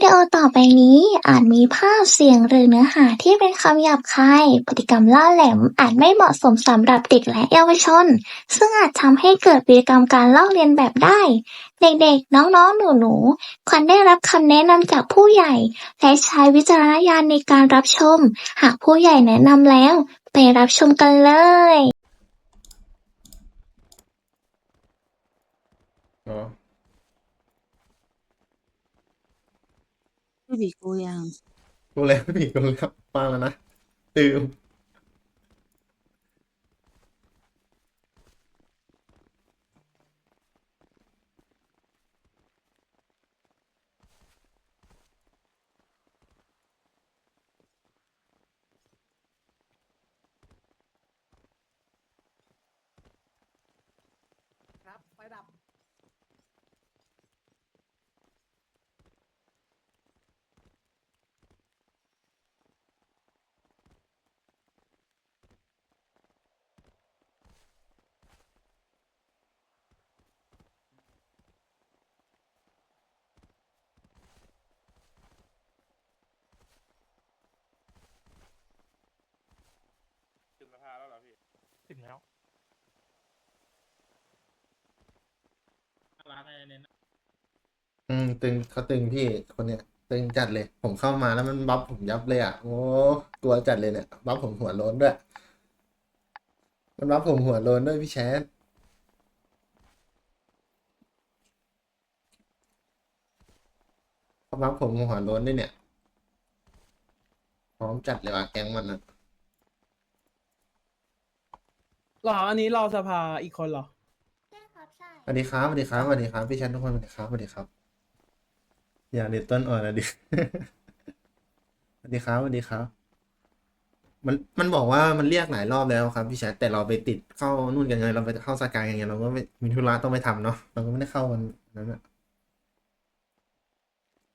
วิดีโอต่อไปนี้อาจมีภาพเสียงหรือเนื้อหาที่เป็นคำหยาบคายพฤติกรรมล่าแหลมอาจไม่เหมาะสมสำหรับเด็กและเยาวชน ซึ่งอาจทำให้เกิดพฤติกรรมการลอกเลียนแบบได้ เด็กๆ น้องๆ หนูๆ ควรได้รับคำแนะนำจากผู้ใหญ่ และใช้วิจารณญาณในการรับชม หากผู้ใหญ่แนะนำแล้ว ไปรับชมกันเลย ผีกูยังกูแล้วผีกูแล้วฟังแล้วนะตื่น ครับไฟดับ ถึงสภาแล้วเหรอพี่ ถึงแล้วร้านอะไร เนี่ยนะอืมตึงเขาตึงพี่คนเนี้ยตึงจัดเลย ผมเข้ามาแล้วมันบัฟผมยับเลยอะโอ้กลัวจัดเลยเนี่ยบัฟผมหัวโล้นด้วย มันบัฟผมหัวโล้นด้วยพี่แชทเขาบัฟผมหัวโล้นด้วยเนี่ยพร้อมจัดเลยว่ะแก๊งมันนะหรออันนี้รอสภาอีกคนเหรอส วัสดีครับสวัสดีครับสวัสดีครับพี่แชททุกคนสวัสดีครับสวัสดีครับ อย่าเด็ดต้นอ่อนนะดิสวัสดีครับสวัสดีครับ มันมันบอกว่ามันเรียกหลายรอบแล้วครับพี่แชทแต่เราไปติดเข้านู่นกันไงเราไปเข้าสกายกันไงเราก็มีธุระต้องไปทำเนาะเราก็ไม่ได้เข้าวันนั้นอะ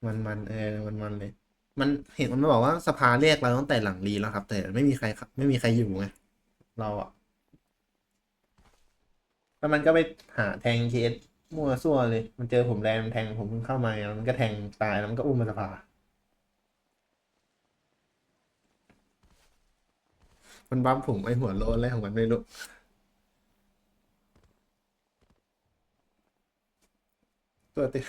มันมันเออมันมันเลย มันเห็นมันบอกว่าสภาเรียกเราตั้งแต่หลังรีแล้วครับ แต่ไม่มีใครไม่มีใครอยู่ไงเราอะ แล้วมันก็ไปหาแทงเคสมั่วซั่วเลย มันเจอผมแรงมันแทงผมเพิ่งเข้ามาแล้วมันก็แทงตายแล้วมันก็อุ้มมาสภามันบัมผมไอหัวโลนอะไรของมันไม่รู้ตัวติ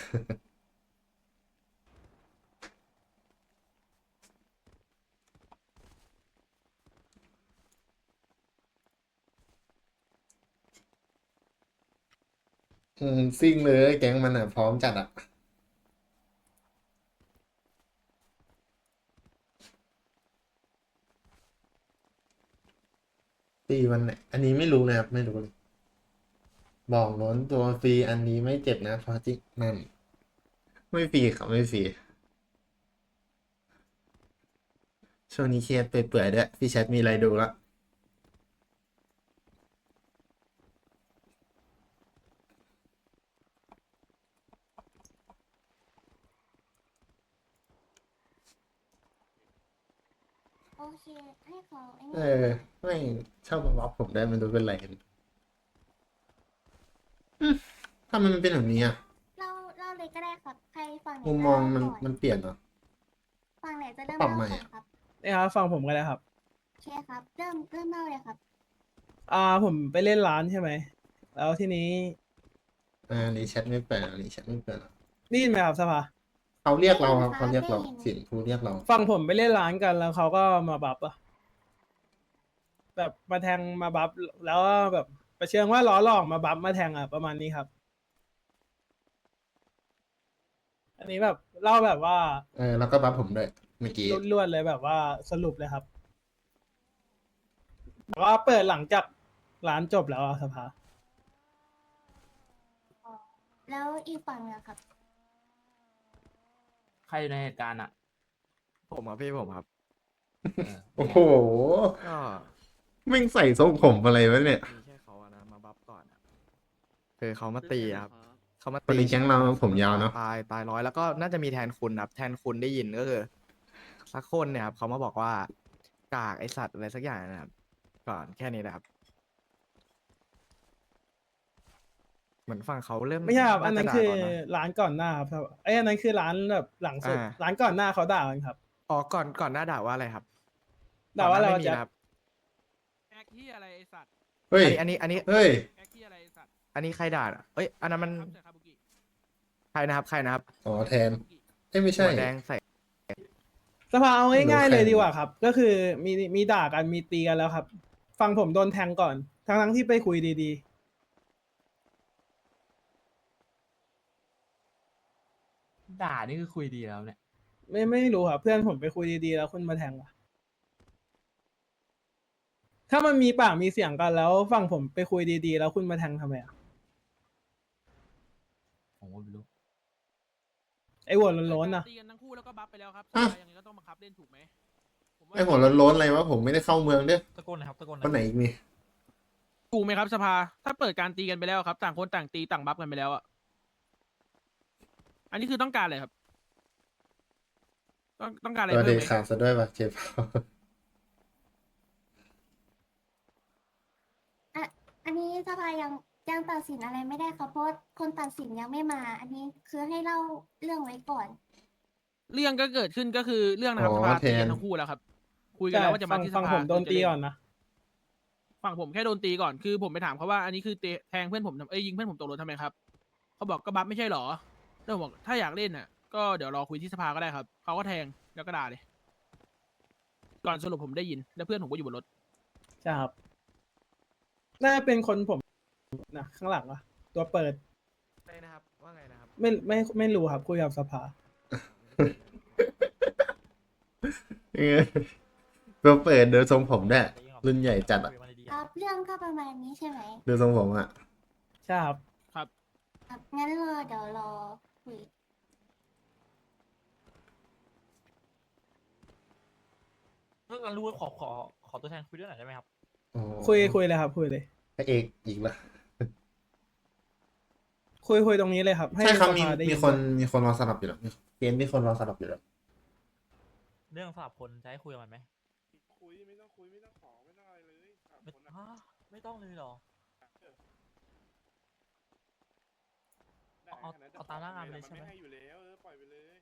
อืมซิ่งเลยแก๊งมันอะ พร้อมจัดอะ ตีวันไหนอันนี้ไม่รู้นะครับ ไม่รู้เลย บอกโน้นตัวฟรีอันนี้ไม่เจ็บนะเพราะจิกนั่น ไม่ฟรีครับไม่ฟรีช่วงนี้เครียดเปื่อยๆด้วยพี่แชทมีอะไรดูละ โอเค ให้เขาไอ้เอนี่อ ไม่ชอบมาบัฟผมได้มันดูเป็นไรกันอืมทำไมมันเป็นแบบนี้อะเล่าเล่าเลยก็ได้ครับใครฟังไหนมุมจะมองเล่ามันก่อนมันเปลี่ยนเหรอฟังไหนจะเริ่มปรับเล่าใหม่ก่อนอะ ครับนี่ครับฟังผมก็ได้ครับ โอเคครับ เริ่มเริ่มเล่าเลยครับ อ่าผมไปเล่นร้านใช่ไหม แล้วทีนี้อ่าอันนี้แชทไม่เปิดอันนี้แชทไม่เปิดหรอได้ยินไหมครับสภาเขาเรียกเราครับได้ยินเขาเรียกเราได้ยินเสียงครูเรียกเราฟังผมไปเล่นร้านกันแล้วเขาก็มาบัฟอะ แบบมาแทงมาบัฟแล้วก็แบบประเชิงว่าล้อหลอกมาบัฟมาแทงอะประมาณนี้ครับ อันนี้แบบเล่าแบบว่าเออแล้วก็บัฟผมด้วยเมื่อกี้รวดๆเลยแบบว่าสรุปเลยครับแต่ว่าเปิดหลังจากร้านจบแล้วอะสภาแล้วอีกฝั่งเนี่ยครับ ใครอยู่ในเหตุการณ์อะ ผมครับพี่ผมครับ โอ้โหก็ แม่งใส่ทรงผมอะไรวะเนี่ย มีแค่เขาอะนะมาบัฟก่อนอะคือเขามาตีอะครับเขามาคนตีในแก๊งเราผมยาวเนอะ ตายตายร้อยแล้วก็น่าจะมีแทนคุณครับ แทนคุณได้ยินก็คือสักคนเนี่ยครับเขามาบอกว่ากากไอสัตว์อะไรสักอย่างนะครับก่อนแค่นี้นะครับ เหมือนฝั่งเขาเริ่มไม่ใช่ครับาอันนั้นจะคือด่าก่นะร้านก่อนหน้าครับไอ้ยอันนั้นคือร้านแบบหลังสุด อ่า ร้านก่อนหน้าเขาด่ากันครับ อ๋อก่อนก่อนหน้าด่าว่าอะไรครับด่าว่าอะไรก่วะนหน้แจ็คม่มีนะครับแอค ที่อะไรไอสัตว์เฮ้ย อันนี้อันนี้ เฮ้ยแอคที่อะไรไอสัตว์อันนี้ใครด่าเอ้ย อันนั้นมันครับเสือคาบุกิใครนะครับใครนะครับอ๋อแทนเอ้ยไม่ใช่ หัวแดงใส่ สภาเอาง่ายไม่รู้ๆเลยใครดีกว่าครับ ก็คือมีมีด่ากันมีตีกันแล้วครับฟังผมโดนแทงก่อน ทั้งทั้งๆที่ไปคุยดีด่านี่คือคุยดีแล้วเนี่ย ๆ ไม่ไม่รู้ครับเพื่อนผมไปคุยดีๆ แล้วคุณมาแทงว่ะ ถ้ามันมีปากมีเสียงกันแล้วฝั่งผมไปคุยดีๆ แล้วคุณมาแทงทำไมอะผมก็ไม่รู้ไอ้หัวโล้นๆน่ะตีกันทั้งคู่แล้วก็บัฟไปแล้วครับอะยังไงก็ต้องบังคับเล่นถูกไหมผมว่าไอหัวโล้นๆอะไรวะผมไม่ได้เข้าเมืองเด้อตะโกนนะครับตะโกนวันไหนอีกมีถูกไหมครับสภา ถ้าเปิดการตีกันไปแล้วครับ ต่างคนต่างตีต่างบัฟกันไปแล้วอะอันนี้คือต้องการอะไรครับ ต้องต้องการอะไรตัวเพิ่เด็มกไหม ขาดซะด้วยว่ะเจ็บ อั นนี้สภายังยังตัดสินอะไรไม่ได้ครับเพราะคนตัดสินยังไม่มา อันนี้คือให้เล่าเรื่องไว้ก่อน เรื่องก็เกิดขึ้นก็คือเรื่องนะครับอ๋อสภาตีแทกันน ทั้งคู่แล้วครับ คุยกันแล้วว่าจะมาฝั่งที่สฝั่งภาผมโดนคุยตีเล่ก่อนนะ ฝั่งผมแค่โดนตีก่อนคือผมไปถามเขาว่าอันนี้คือเตะแทงเพื่อนผมทำเอ้ยยิงเพื่อนผมตกรถทำไมครับเขาบอกก็บัฟไม่ใช่หรอแล้วผมบอกถ้าอยากเล่นน่ะ ก็เดี๋ยวรอคุยที่สภาก็ได้ครับเขาก็แทงแล้วก็ด่าเลย ก่อนสรุปผมได้ยินแล้วเพื่อนผมก็อยู่บนรถ ใช่ครับ น่าจะเป็นคนผมนะข้างหลังอะตัวเปิดอะไรนะครับ ว่าไงนะครับ ไม่ไม่ไม่รู้ครับคุยกับสภา เออเราเปิดเดินทรงผมด้วยรุ่นใหญ่จัดอะครับเรื่องก็ประมาณนี้ใช่ไหมเดินทรงผมอะใช่ครับ ครับงั้นรอเดี๋ยวรอคุยเรื่องการรู้ขอขอขอตัวแทนคุยด้วยหน่อยได้ไหมครับอ๋อคุยคุยเลยครับคุยเลย พระเอกอีกละคุยคุยตรงนี้เลยครับ ให้ใช่ครับสมีภาได้มียินคนมีคนรอสลับอยู่แล้วเกมมีคนรอสลับอยู่แล้วเรื่องสลับคนจะให้คุยกับมันไหมคุยไม่ต้องคุยไม่ต้องขอไม่ต้องอะไรเลยสามไม่คนนะฮะไม่ต้องเลยเหรอ ได้เอาขนดเอาตามหน้างานไปเลยมัใช่ไหมไม่ให้อยู่แล้วเออปล่อยไปเลย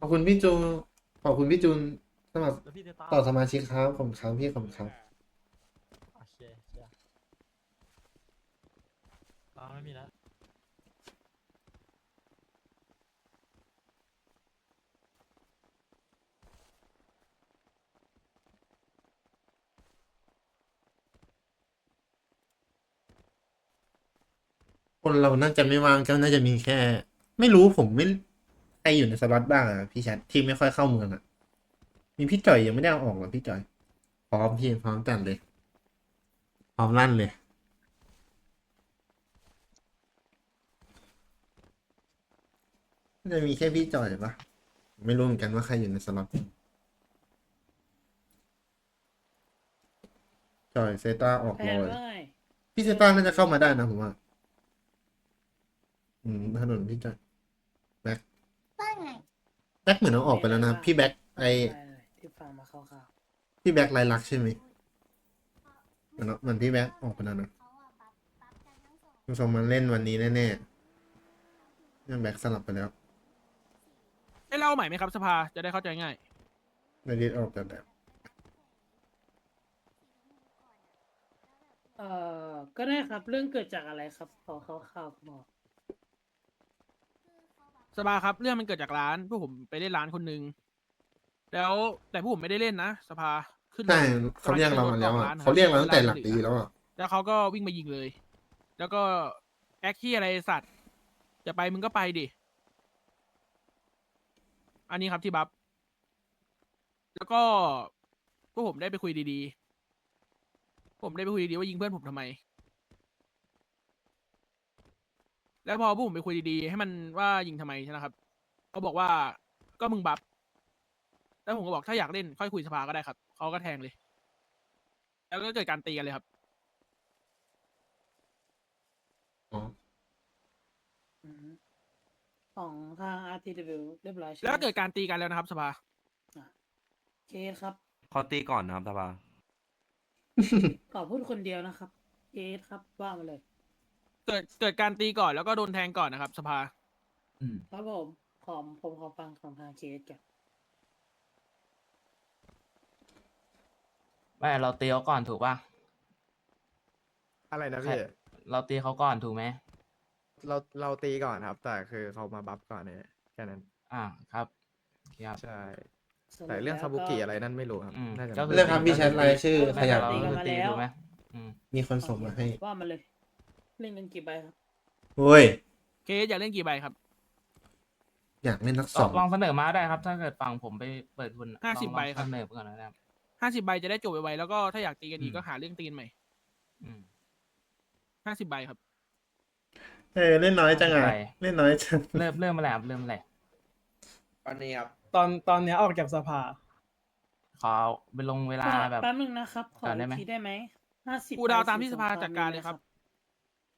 ขอบคุณพี่จูนขอบคุณพี่จูนสมัครแล้วพี่จะตามต่อสมาชิกครับผมครับพี่ผมครับโอเคเชีย ตาไม่มีแล้วคนเราน่าจะไม่ว่างก็น่าจะมีแค่ ไม่รู้ผมไม่ใครอยู่ในสล็อตบ้างอะพี่แชทที่ไม่ค่อยเข้าเมืองอะมีพี่จ่อยยังไม่ได้เอาออกหรอพี่จ่อย พร้อมพี่พร้อมกันเลย พร้อมลั่นเลย น่า จะมีแค่พี่จ่อยปะไม่รู้เหมือนกันว่าใครอยู่ในสล็อตจ่อยเซต้าออกเลยพี่เซต้าน่าจะเข้ามาได้นะผมว่า อืมถนนพี่จ่อยว่าไงแบ็คเหมือนเอาออกไปแล้วนะพี่แบ็คไอที่ฟังมาคร่าวพี่แบ็คลายลักษณ์ใช่ไหมเหมือนเหมือนพี่แบ็คออกไปแล้วนะเขาอะบัฟบัฟกันทั้งสองผู้ชมมันเล่นวันนี้แน่ๆเนี่ยแบ็คสลับไปแล้ว ให้เล่าใหม่ไหมครับสภาจะได้เข้าใจง่าย ในดิสออกแต่แบบๆเอ่อก็ได้ครับเรื่องเกิดจากอะไรครับขอคร่าวๆบอกสภาครับเรื่องมันเกิดจากร้านพวกผมไปเล่นร้านคนหนึงแล้วแต่พวกผมไม่ได้เล่นนะสภาขึ้นใช่รถเขาเรียกเรามาแล้วกำอะงจะโดนเขาเรียกเราตั้งแต่หร้ลักนตีแล้วอะแล้วเขาก็วิ่งมายิงเลย แล้วก็แอคที่อะไรสัตว์ จะไปมึงก็ไปดิ อันนี้ครับที่บัฟแล้วก็พวกผมได้ไปคุยดีๆ ผมได้ไปคุยดีๆว่ายิงเพื่อนผมทำไม แล้วพอพวกผมไปคุยดีๆ ให้มันว่ายิงทำไมใช่ไหมครับเขาบอกว่าก็มึงบัฟแล้วผมก็บอกถ้าอยากเล่นค่อยคุยสภาก็ได้ครับเขาก็แทงเลย แล้วก็เกิดการตีกันเลยครับ อืม ของทาง RTW เรียบร้อยใช่ไหมแล้วก็เกิดการตีกันแล้วนะครับสภา เคสครับ ขอตีก่อนนะครับสภาขอพูดคนเดียวนะครับเอสครับว่ามาเลย เกิดเกิดการตีก่อนแล้วก็โดนแทงก่อนนะครับสภา ครับผมขอผมขอฟังของทางเคสกันไม่เราตีเขาก่อนถูกป่ะ อะไรนะใครพี่ เราตีเขาก่อนถูกไหม เราเราตีก่อนครับ แต่คือเขามาบัฟก่อนเนี่ยแค่นั้น อ่าครับโอเคครับ ใช่สรุปแต่เรื่องแล้วซาบุกิอะไรนั่นไม่รู้ครับอืมน่าจะก็คือเรื่องทำพี่แชทรายชื่อขยับเราตีก็กันคือมาตีแล้วถูกไหมอืมมีคนส่งมาให้ว่ามาเลย เล่นกันกี่ใบครับโอ้ย เคสอยากเล่นกี่ใบครับอยากเล่นนักลสอองงลองเสนอมาได้ครับ ถ้าเกิดฟังผมไปเปิดทุนห้าสิบลองใบครับเสนอไปก่อนนะครับ ห้าสิบใบจะได้จบไวๆแล้วก็ถ้าอยากตีกันอีกอืม ก็หาเรื่องตีกันใหม่อืม ห้าสิบใบครับ เออเล่นน้อยจังอะไปเล่นน้อยจังเริ่มเริ่มมาแล้วครับเริ่มมาแล้วตอนนี้ครับตอนตอนเนี้ยออกจากสภาขอไปลงเวลาแบบ แป๊บนึงนะครับ ขอก่อนได้อีไหมกทีได้ไหมห้าสิบกูดาวตามที่สภาจัดการเลยครับ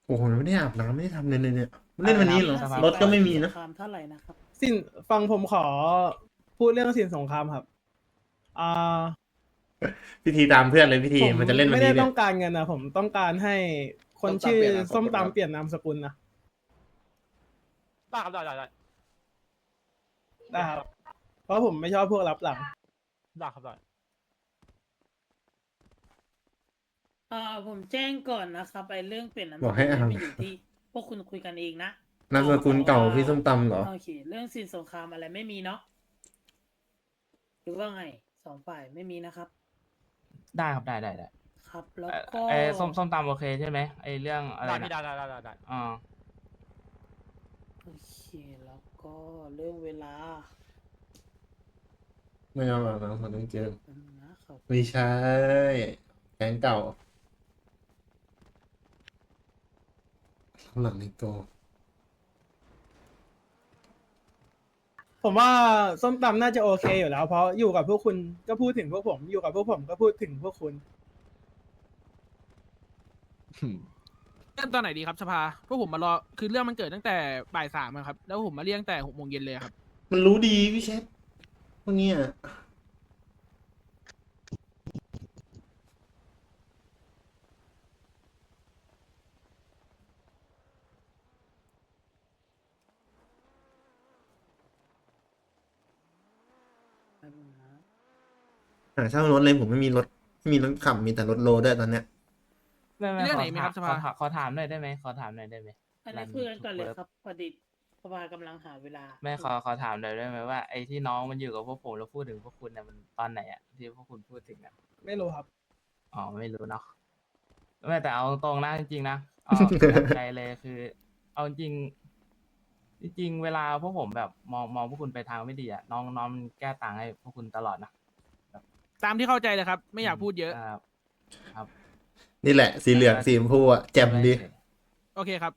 โอ้โหไม่ได้อาบน้ำไม่ได้ทำเลยเลยเนี่ยเล่นวันนี้เหรอสภารถก็ไม่มีนะความเท่าไหร่นะครับ สินฟังผมขอพูดเรื่องสินสงครามครับอ่าพิธีตามเพื่อนเลยพิธีผมมันจะเล่นวันไม่ได้นี้เนี่ต้ยองการเงินนะผมต้องการให้คนชื่อส้มตำเปลี่ยนนามสกุลนะ ได้ครับได้ได้ได้นะครับ เพราะผมไม่ชอบพวกรับหลัง ได้ครับได้อ่าผมแจ้งก่อนนะครับไอเรื่องเปลี่ยนนามสบอกให้กุลอ่าน ไม่อยู่ที่พวกคุณคุยกันเองนะ นามสกุลเก่าพี่ส้มตำเหรอ โอเค เรื่องสินสงครามอะไรไม่มีเนาะหรือว่าไงสองฝ่ายไม่มีนะครับ ได้ครับได้ได้ได้ครับแล้วเอ่อก็ไอ้ส้มส้มตำโอเคใช่ไหมไอ้เรื่องอะไรได้นะพี่ได้ได้ได้ได้ได้อ่า โอเคแล้วก็เรื่องเวลาไม่ยอมอาบน้ำมันต้องเจออืมนะครับไม่ใช่แก๊งเก่าข้างหลังนี่โตผมว่าส้มตำน่าจะโอเคอยู่แล้ว เพราะอยู่กับพวกคุณก็พูดถึงพวกผม อยู่กับพวกผมก็พูดถึงพวกคุณเริ่มตอนไหนดีครับสภาพวกผมมารอคือเรื่องมันเกิดตั้งแต่บ่ายสามอะครับ แล้วผมมาเรียกตั้งแต่หกโมงเย็นเลยครับ มันรู้ดีพี่เชฟพวกเนี้ยแป๊บนึงนะหาเช่ารถเลยผมไม่มีรถไม่มีรถขับมีแต่รถโลด้วยตอนเนี้ย ไม่ไม่เรื่องขไหอนไหมถาครัมบสขอภาถามขอถามหน่อยได้ไหมขอถามหน่อยได้ไหม อันนี้รันคุยกันก่อนเลยเวิร์กครับพอดีสภากำลังหาเวลาแม่ขอขอถามหน่อยได้ไหมว่าไอ้ที่น้องมันอยู่กับพวกผมแล้วพูดถึงพวกคุณเนี่ยมันตอนไหนอะที่พวกคุณพูดถึงอะไม่รู้ครับ อ๋อไม่รู้เนาะไม่แต่เอาตรงๆนะจริงๆนะเอาจากใจเลยคือ เอาจริง จริงๆเวลาพวกผมแบบมองมองพวกคุณไปทางไม่ดีอะน้องน้องมันแก้ต่างให้พวกคุณตลอดนะตามที่เข้าใจเลยครับ ไม่อยากพูดเยอะ ครับ ครับ นี่แหละ สีเหลืองสีชมพูอะแจ่มดี โอเคครับ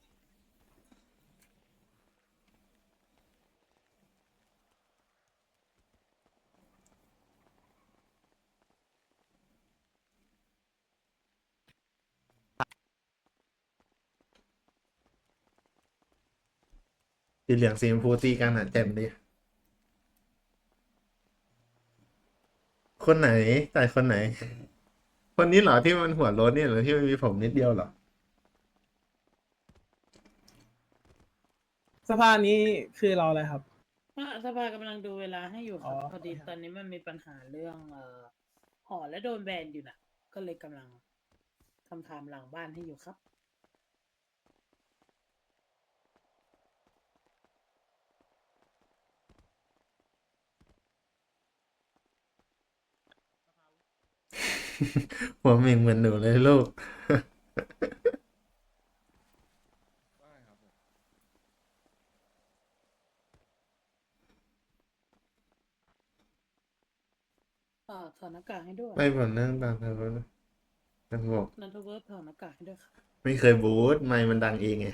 สีเหลืองสีชมพูตีกันอะแจ่มดี คนไหนแต่ายคนไหน คนนี้เหรอที่มันหัวโล้นเนี่ยเหรอที่มันมีผมนิดเดียวเหรอ สภานี้คือเราอะไรครับอะสภากำลังดูเวลาให้อยู่ครับอ๋อพอดีตอนนี้มันมีปัญหาเรื่องเอ่อห่อและโดนแบนอยู่น่ะ ก็เลยกำลังทำไทม์หลังบ้านให้อยู่ครับ หัวเหม่งเหมือนหนูเลยลูกอ่าถอดหน้ากากให้ด้วยไม่ผมนั่งตามเธอแล้วนะมันบอกนันทเวิร์ดถอดหน้ากากให้ด้วยครับไม่เคยบูทไม่มันดังเองไง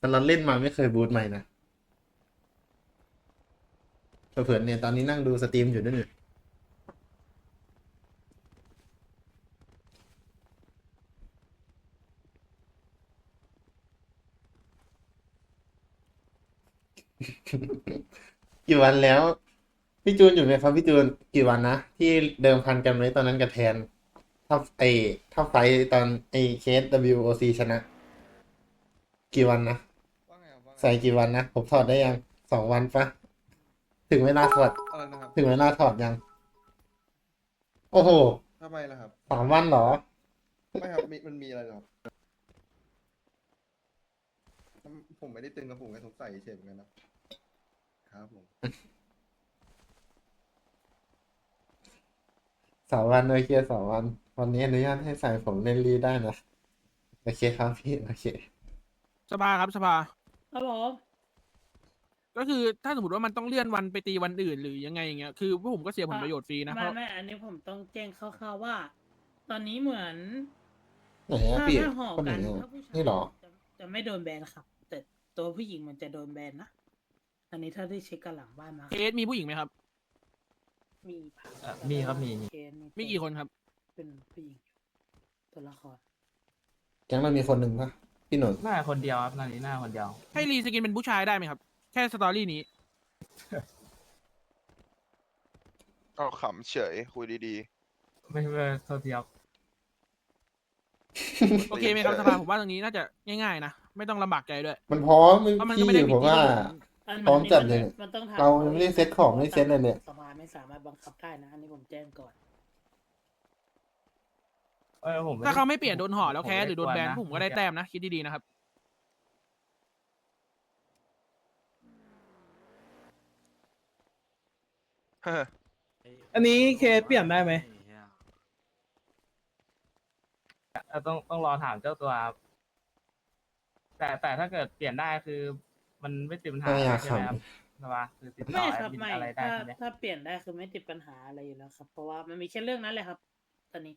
ตอนเราเล่นมาไม่เคยบูทไม่นะเผื่อๆเนี่ยตอนนี้นั่งดูสตรีมอยู่ด้วยนี่ กี่วันแล้ว พี่จูนอยู่ไหมครับพี่จูนกี่วันนะ ที่เดิมพันกันไว้ตอนนั้นกับแทนถ้าไอถ้าไฟท์ตอนไอเคส WOC ชนะ กี่วันนะ ว่าไงครับว่าไงใส่กี่วันนะ ผมถอดได้ยังสองวันปะถึงเวลาถอด อะไรนะครับถึงเวลาถอดยัง โอ้โหทำไมล่ะครับ สามวันเหรอ ไม่ครับมีมันมีอะไรเหรอครับผมไม่ได้ตึงกับผมแค่สงสัยเฉยเหมือนกันนะ ครับผมสามวันโอเคสามวัน วันนี้อนุญาตให้ใส่ผมเล่นรีได้นะ โอเคครับพี่ โอเค สภาครับสภา ครับผมก็คือถ้าสมมติว่ามันต้องเลื่อนวันไปตีวันอื่นหรือยังไงอย่างเงี้ยคือพวกผมก็เสียผลประโยชน์ฟรีนะเพไม่ราะไม่อันนี้ผมต้องแจ้งคร่าวๆว่า ตอนนี้เหมือนไหนอะถ้าพี่ถ้าห่อคนไหนกันอะถ้าผู้ชายนี่เหรอ จะจะไม่โดนแบนครับ แต่ตัวผู้หญิงมันจะโดนแบนนะ อันนี้ถ้าได้เช็คกันหลังบ้านมาเคสมีผู้หญิงไหมครับ มีเอ่อมีครับมีมีเคสมีกี่คนครับ เป็นผู้หญิงตัวละครแก๊งเรามีคนหนึ่งปะพี่หนุ่มหน้าคนเดียวครับหน้านี้หน้าคนเดียว ให้รีสกินเป็นผู้ชายได้ไหมครับ แค่สตอรี่นี้ เอาขำเฉย คุยดีไม่ไม่โทษทีครับโอเคไหมครับสภาผมว่าตรงนี้น่าจะง่ายๆนะ ไม่ต้องลำบากใจด้วย มันพร้อมไม่เพราะมันก็พี่ไม่ได้ผิดผมว่า อันพร้อมนี้จัดนเลยมันต้องทำเรายังไม่ได้เซ็ตของไม่ได้เซ็ตเลยเนี่ยสภาไม่สามารถบังคับได้นะ อันนี้ผมแจ้งก่อน เออผมถ้าเขาไม่เปลี่ยนโดนห่อแล้วผมแคสหรือโดนแบนไะผมก็ได้แต้มนะ คิดดีๆนะครับๆเฮ้ออันนี้เคสเปลี่ยนได้ไหมเอ่อต้องต้องรอถามเจ้าตัวครับแต่แต่ถ้าเกิดเปลี่ยนได้คือ มันไม่ติดปัญหาไม่อยากใช่ไหมครับขำสบายคือติดต่ไม่อครับแอดมินไม่อะไรได้ถ้าใช่ไหมถ้าเปลี่ยนได้คือไม่ติดปัญหาอะไรอยู่แล้วครับ เพราะว่ามันมีแค่เรื่องนั้นแหละครับ ตอนนี้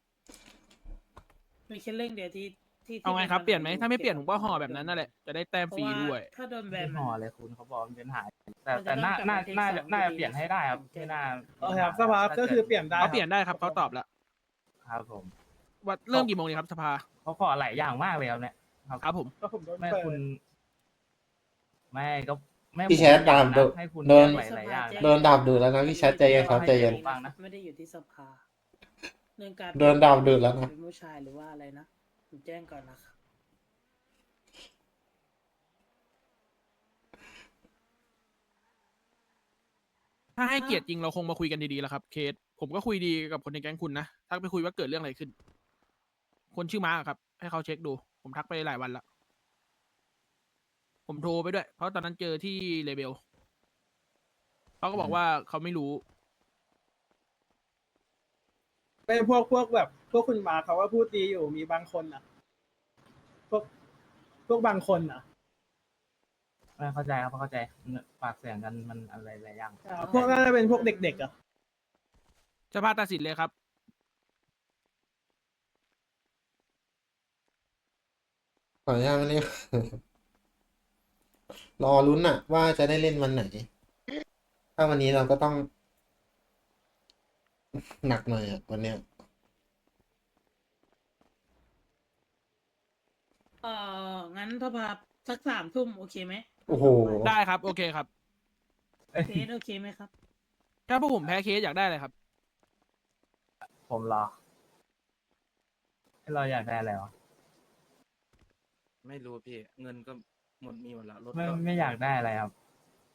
มีแค่เรื่องเดียวที่ที่ที่เอาไงครับปัญเปลี่ยนไหมอถ้าไม่เปลี่ยนผมก็ห่อแบบนั้นนั่นแหละจะได้แต้มเพฟราะรีว่าด้วยถ้าโดนแบไม่น ห่อมันเลยคุณเขาบอกมันเป็นปัญหาแต่มันจะแต่น่าต้องกลับน่ามาเทคน่าสองน่าอยู่จะดีเปลี่ยนให้ได้ครับผมแจ้ไม่งน่าโอเคครับสภาก็คือเปลี่ยนได้เขาเปลี่ยนได้ครับเขาตอบแล้วครับผมว่าเริ่มกี่โมงดีครับสภาเขาขอหลายอย่างมากเลยครับเนี่ยครับผม ก็ผมโดนไม่เปิดคุณ ไม่ก็ไม่พี่แชทตามนะโดนให้คุณโดนแก้ไขหลายอย่างนะโดนดับดูดแล้วนะพี่แชทใจเย็นครับใจเย็นบ้างนะ ไม่ได้อยู่ที่สภาเรื่องการโดนดาวดูดแล้วนะ เป็นผู้ชายหรือว่าอะไรนะผมแจ้งก่อนนะครับถ้าให้เกียรติจริงเราคงมาคุยกันดีๆแล้วครับเคสผมก็คุยดีกับคนในแก๊งคุณนะทักไปคุยว่าเกิดเรื่องอะไรขึ้น คนชื่อมาร์คครับ ให้เขาเช็คดู ผมทักไปหลายวันละ ผมโทรไปด้วย เพราะตอนนั้นเจอที่เลเบลเขาก็บอกว่าเขาไม่รู้ ไม่พวกพวกแบบ พวกคุณมาเขาว่าพูดดีอยู่มีบางคนอะพวกพวกบางคนอะไม่เข้าใจครับเข้าใจปากเสียงกันมันอะไรหลายอย่างอ่าพวกน่าจะเป็นพวกเด็กๆอะสภาตัดสินเลยครับ ขออนุญาตไม่เรียก รอลุ้นอะว่าจะได้เล่นวันไหน ถ้าวันนี้เราก็ต้อง หนักหน่อยอะวันเนี้ยเอ่องั้นถ้าพาสักสามทุ่มโอเคไหมโอ้โห ได้ครับ โอเคครับ เคสโอเคไหมครับ ถ้าพวกผมแพ้เคสอยากได้เลยครับ ผมรอให้เราอยากได้อะไรวะไม่รู้พี่ เงินก็ หมดมีหมดแล้วรถไม่ก็ไม่อยากได้อะไรครับ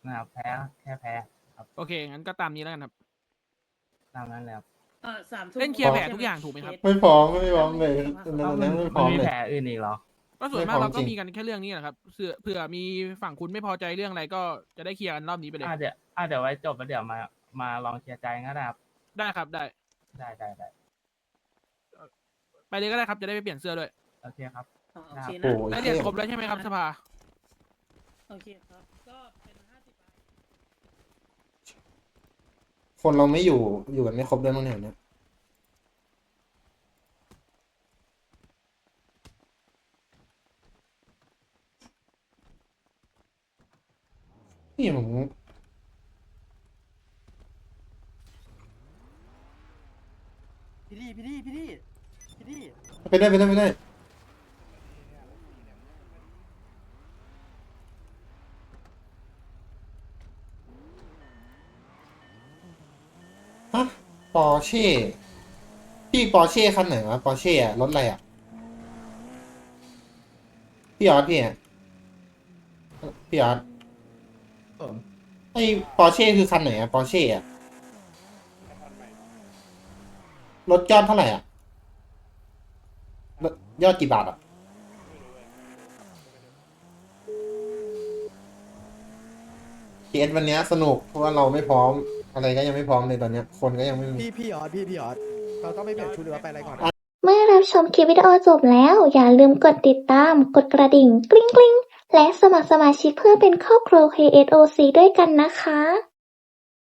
นะครับแพ้แค่แพ้ครับโอเค งั้นก็ตามนี้แล้วกันครับ ตามนั้นแหละครับเอ่อสามทุ่มเล่นเคลียร์โอแผลใช่ทุกอย่างถูกไหมครับเคสไม่พร้อมไม่พร้อมเลยครับตอนนั้นไม่พมัร้นอมมีเลย แผลอื่นอีกเหรอ ก็ส่วนไม่มากพร้อมเราก็จริง มีกันแค่เรื่องนี้แหละครับเผื่อเผื่อมีฝั่งคุณไม่พอใจเรื่องอะไรก็จะได้เคลียร์กันรอบนี้ไปเลยอาจจะอาจจะไว้จบแล้วเดี๋ยวมามาลองเคลียร์ใจก็ได้ครับได้ครับได้ ได้ได้ได้ไปเลยก็ได้ครับจะได้ไปเปลี่ยนเสื้อด้วย โอเคครับอ่าโอครับเคโอ้นะโหแล้วเรียนครบแล้วใช่ไหมครับสภา โอเคครับ ก็เป็นห้าสิบคนเราไม่อยู่อยู่กันไม่ครบด้วยมั้งเนี่ยเนี่ยนี่ผมพี่ดีพี่ดีพี่ดีพี่ดีไปได้ไปได้ไปได้ฮะ ปอร์เช่พี่ปอร์เช่คันไหนวะปอร์เช่อะรถอะไรอะพี่ออสพี่อะพี่ออสไอ้ปอร์เช่คือคันไหนอะปอร์เช่อะรถยอดเท่าไหร่อะรถยอดกี่บาทอะเอสวันเนี้ยสนุกเพราะว่าเราไม่พร้อม อะไรก็ยังไม่พร้อมเลยตอนเนี้ย คนก็ยังไม่มี พี่พี่ออสพี่พี่ออสเราต้องไปเปลี่ยนชุดหรือว่าไปอะไรก่อน เมื่อรับชมคลิปวิดีโอจบแล้ว อย่าลืมกดติดตาม กดกระดิ่ง กริ๊งกริ๊งและสมัครสมาชิกเพื่อเป็นครอบครัว KSOC ด้วยกันนะคะ